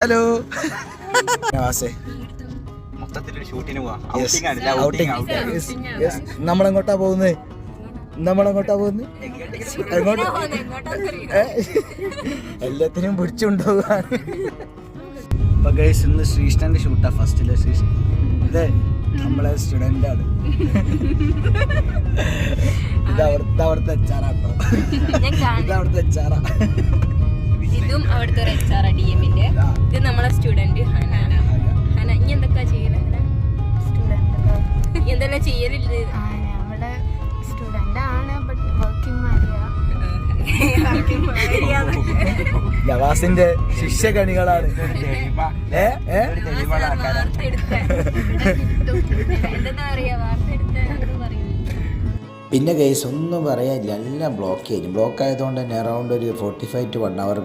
Hello. നമ്മളെങ്ങോട്ടാ പോകുന്നത് നമ്മളെങ്ങോട്ടാ പോകുന്നത് എങ്ങോട്ട്? എല്ലാത്തിനും പിടിച്ചുകൊണ്ടുപോകാൻ ഇപ്പൊ ഗൈസ് ഇന്ന് ശ്രീഷ്ണന്റെ ഷൂട്ടാ ഫസ്റ്റിലെ ശ്രീഷ് ഇതേ നമ്മളെ സ്റ്റുഡന്റ് ആണ്. ഇത് അവിടുത്തെ അവിടുത്തെ അച്ചാറാട്ടോ. ഇത് അവിടുത്തെ അച്ചാറാ ഇതും അവിടുത്തെ ഒരു എച്ച് ആർ ഡി എമ്മിന്റെ ഇത് നമ്മളെ സ്റ്റുഡന്റ് ഹന. ഹന ഇനി എന്തൊക്കെയാ ചെയ്യണ എന്തെല്ലാം ചെയ്യലില്ല? നമ്മുടെ സ്റ്റുഡന്റ് ആണ് ബട്ട് വർക്കിംഗ് നവാസിന്റെ ഏ എന്താ പറയാ വാർത്ത എടുത്ത. പറയുന്നത് പിന്നെ കേസ് ഒന്നും പറയാനില്ല. എല്ലാം ബ്ലോക്ക് ചെയ്യും ബ്ലോക്ക് ആയതുകൊണ്ട് തന്നെ അറൗണ്ട് ഒരു forty five to one hour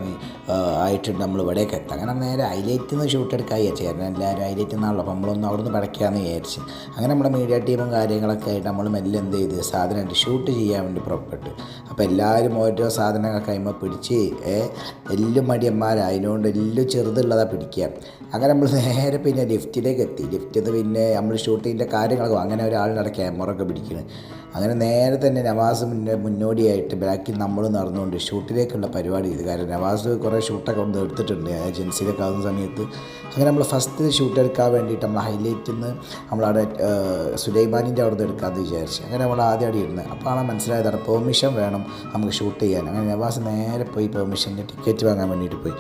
ആയിട്ടുണ്ട് നമ്മൾ ഇവിടേക്ക് എത്താം അങ്ങനെ നേരെ ഹൈലൈറ്റിൽ നിന്ന് ഷൂട്ട് എടുക്കാൻ വിചാരിച്ചു. കാരണം എല്ലാവരും ഹൈലൈറ്റിൽ നിന്നാണല്ലോ അപ്പോൾ നമ്മളൊന്ന് അവിടെ നിന്ന് പടയ്ക്കാമെന്ന് വിചാരിച്ചു. അങ്ങനെ നമ്മുടെ മീഡിയ ടീമും കാര്യങ്ങളൊക്കെ ആയിട്ട് നമ്മൾ മെല്ലെ എന്ത് ചെയ്ത് സാധനമായിട്ട് ഷൂട്ട് ചെയ്യാൻ വേണ്ടി പുറപ്പെട്ടു. അപ്പോൾ എല്ലാവരും ഓരോ സാധനങ്ങൾ കൈമ പിടിച്ച് എല്ലും മടിയന്മാരാ. അതിനുകൊണ്ട് എല്ലും ചെറുതുള്ളതാണ് പിടിക്കുക അങ്ങനെ നമ്മൾ നേരെ പിന്നെ ലിഫ്റ്റിലേക്ക് എത്തി. ലിഫ്റ്റിൽ നിന്ന് പിന്നെ നമ്മൾ ഷൂട്ടിങ്ങിന്റെ കാര്യങ്ങളൊക്കെ അങ്ങനെ ഒരാളിനടെ ക്യാമറ ഒക്കെ പിടിക്കുന്നത് അങ്ങനെ നേരെ തന്നെ നവാസ് മുന്നേ മുന്നോടിയായിട്ട് ബാക്കിൽ നമ്മൾ നടന്നുകൊണ്ട് ഷൂട്ടിലേക്കുള്ള പരിപാടി ചെയ്തു. കാരണം നവാസ് കുറേ ഷൂട്ടൊക്കെ കൊണ്ട് എടുത്തിട്ടുണ്ട്. ഏജൻസിയിലൊക്കെ ആകുന്ന സമയത്ത് അങ്ങനെ നമ്മൾ ഫസ്റ്റ് ഷൂട്ട് എടുക്കാൻ വേണ്ടിയിട്ട് നമ്മൾ ഹൈലൈറ്റിൽ നിന്ന് നമ്മളവിടെ സുലൈമാനിന്റെ അവിടെ നിന്ന് എടുക്കാമെന്ന് വിചാരിച്ചു. അങ്ങനെ നമ്മൾ ആദ്യം അവിടെ ഇരുന്ന്. അപ്പോഴാണ് അവിടെ പെർമിഷൻ വേണം നമുക്ക് ഷൂട്ട് ചെയ്യാൻ. അങ്ങനെ നവാസ് നേരെ പോയി പെർമിഷന്റെ ടിക്കറ്റ് വാങ്ങാൻ വേണ്ടിയിട്ട് പോയി.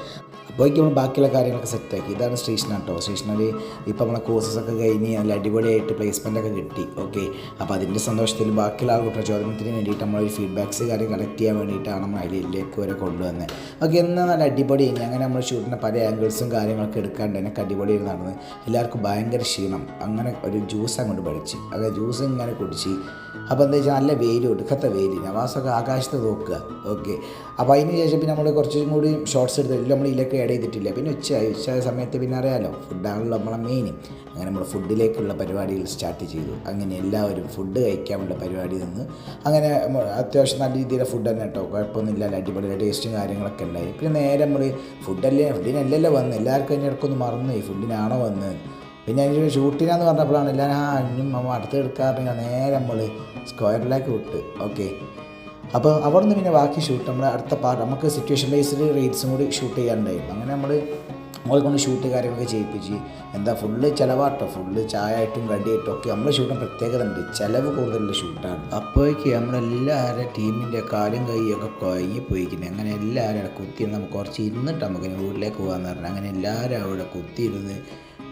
അപ്പോഴേക്കും നമ്മൾ ബാക്കിയുള്ള കാര്യങ്ങളൊക്കെ സെറ്റാക്കി ഇതാണ് സ്റ്റേഷൻ കേട്ടോ സ്റ്റേഷനിൽ ഇപ്പോൾ നമ്മളെ കോഴ്സസ് ഒക്കെ കഴിഞ്ഞ് നല്ല അടിപൊളിയായിട്ട് പ്ലേസ്മെന്റ് ഒക്കെ കിട്ടി. ഓക്കെ അപ്പോൾ അതിന്റെ സന്തോഷത്തിൽ ബാക്കിയുള്ള ആൾക്കൂട്ട ചോദ്യത്തിന് വേണ്ടിയിട്ട് നമ്മളൊരു ഫീഡ്ബാക്സ് കാര്യം കളക്ട് ചെയ്യാൻ വേണ്ടിയിട്ടാണ് നമ്മൾ അതിലേക്ക് വരെ കൊണ്ടുവന്നത് ഓക്കെ എന്നാൽ നല്ല അടിപൊളി. അങ്ങനെ നമ്മൾ ഷൂട്ടിന്റെ പല ആംഗിൾസും കാര്യങ്ങളൊക്കെ എടുക്കാണ്ട് എനിക്ക് അടിപൊളി നടന്ന് എല്ലാവർക്കും ഭയങ്കര ക്ഷീണം. അങ്ങനെ ഒരു ജ്യൂസ് അങ്ങോട്ട് പഠിച്ച് അങ്ങനെ ജ്യൂസ് ഇങ്ങനെ കുടിച്ച്. അപ്പോൾ എന്താ വെച്ചാൽ നല്ല വെയിൽ ഒടുക്കത്തെ വെയിൽ നവാസൊക്കെ ആകാശത്ത് നോക്കുക. ഓക്കെ അപ്പോൾ അതിന് ശേഷം പിന്നെ നമ്മൾ കുറച്ചും കൂടി ഷോർട്സ് എടുത്ത് നമ്മൾ ഇതിലേക്ക് ആഡ് ചെയ്തിട്ടില്ല. പിന്നെ ഉച്ചയായി ഉച്ച സമയത്ത് പിന്നെ അറിയാമല്ലോ ഫുഡാണല്ലോ നമ്മളെ മെയിൻ അങ്ങനെ നമ്മൾ ഫുഡിലേക്കുള്ള പരിപാടികൾ സ്റ്റാർട്ട് ചെയ്തു. അങ്ങനെ എല്ലാവരും ഫുഡ് കഴിക്കാനുള്ള പരിപാടി നിന്ന് അങ്ങനെ അത്യാവശ്യം നല്ല രീതിയിലെ ഫുഡ് തന്നെ കേട്ടോ കുഴപ്പമൊന്നുമില്ല. അടിപൊളി ടേസ്റ്റും കാര്യങ്ങളൊക്കെ ഉണ്ടായി. പിന്നെ നേരെ നമ്മൾ ഫുഡല്ലേ ഫുഡിനല്ലല്ലോ വന്ന്. എല്ലാവർക്കും അതിന്റെ ഇടയ്ക്കൊന്ന് മറന്നു ഫുഡിനാണോ വന്നത് പിന്നെ അതിന് ഷൂട്ടിനാന്ന് പറഞ്ഞപ്പോഴാണ് എല്ലാവരും ആ ഇനിയും അടുത്ത് എടുക്കാറുണ്ടെങ്കിൽ നേരെ നമ്മൾ സ്ക്വയറിലേക്ക് വിട്ട്. ഓക്കെ അപ്പോൾ അവിടെ നിന്ന് പിന്നെ ബാക്കി ഷൂട്ട് നമ്മുടെ അടുത്ത പാർട്ട് നമുക്ക് സിറ്റുവേഷൻ ബേസ്ഡ് റേറ്റ്സും കൂടി ഷൂട്ട് ചെയ്യാനുണ്ടായിരുന്നു. അങ്ങനെ നമ്മൾ നമ്മളെ കൊണ്ട് ഷൂട്ട് കാര്യങ്ങളൊക്കെ ചെയ്യിപ്പിച്ച് എന്താ ഫുള്ള് ചിലവാട്ടോ ഫുള്ള് ചായ ആയിട്ടും കടിയായിട്ടും ഒക്കെ നമ്മളെ ഷൂട്ടിന് പ്രത്യേകത ഉണ്ട്. ചിലവ് കൂടുതലുള്ള ഷൂട്ടാണ് അപ്പോഴേക്ക് നമ്മളെല്ലാവരും ടീമിന്റെ കാലും കൈയൊക്കെ കുഴങ്ങി പോയിക്കുന്നത് അങ്ങനെ എല്ലാവരും കുത്തി നമുക്ക് കുറച്ച് ഇരുന്നിട്ട് നമുക്ക് വീട്ടിലേക്ക് പോകാമെന്ന് പറഞ്ഞു. അങ്ങനെ എല്ലാവരും അവിടെ കുത്തിയിരുന്ന്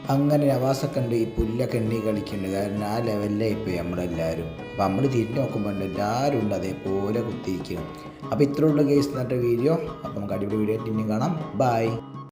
അങ്ങനെ നവാസൊക്കെ ഉണ്ട് ഈ പുല്ലൊക്കെ എണ്ണി കളിക്കുന്നുണ്ട് കാരണം ആ ലെവലിലേ പോയി നമ്മളെല്ലാവരും അപ്പോൾ നമ്മൾ തിരിഞ്ഞ് നോക്കുമ്പോൾ എല്ലാവരും ഉണ്ട് അതേപോലെ കുത്തിയിരിക്കണം. അപ്പോൾ ഇത്രയുള്ള കേസ് എന്നിട്ട് വീഡിയോ അപ്പോൾ നമുക്ക് അടിപൊളി വീഡിയോ ആയിട്ട് കാണാം. ബൈ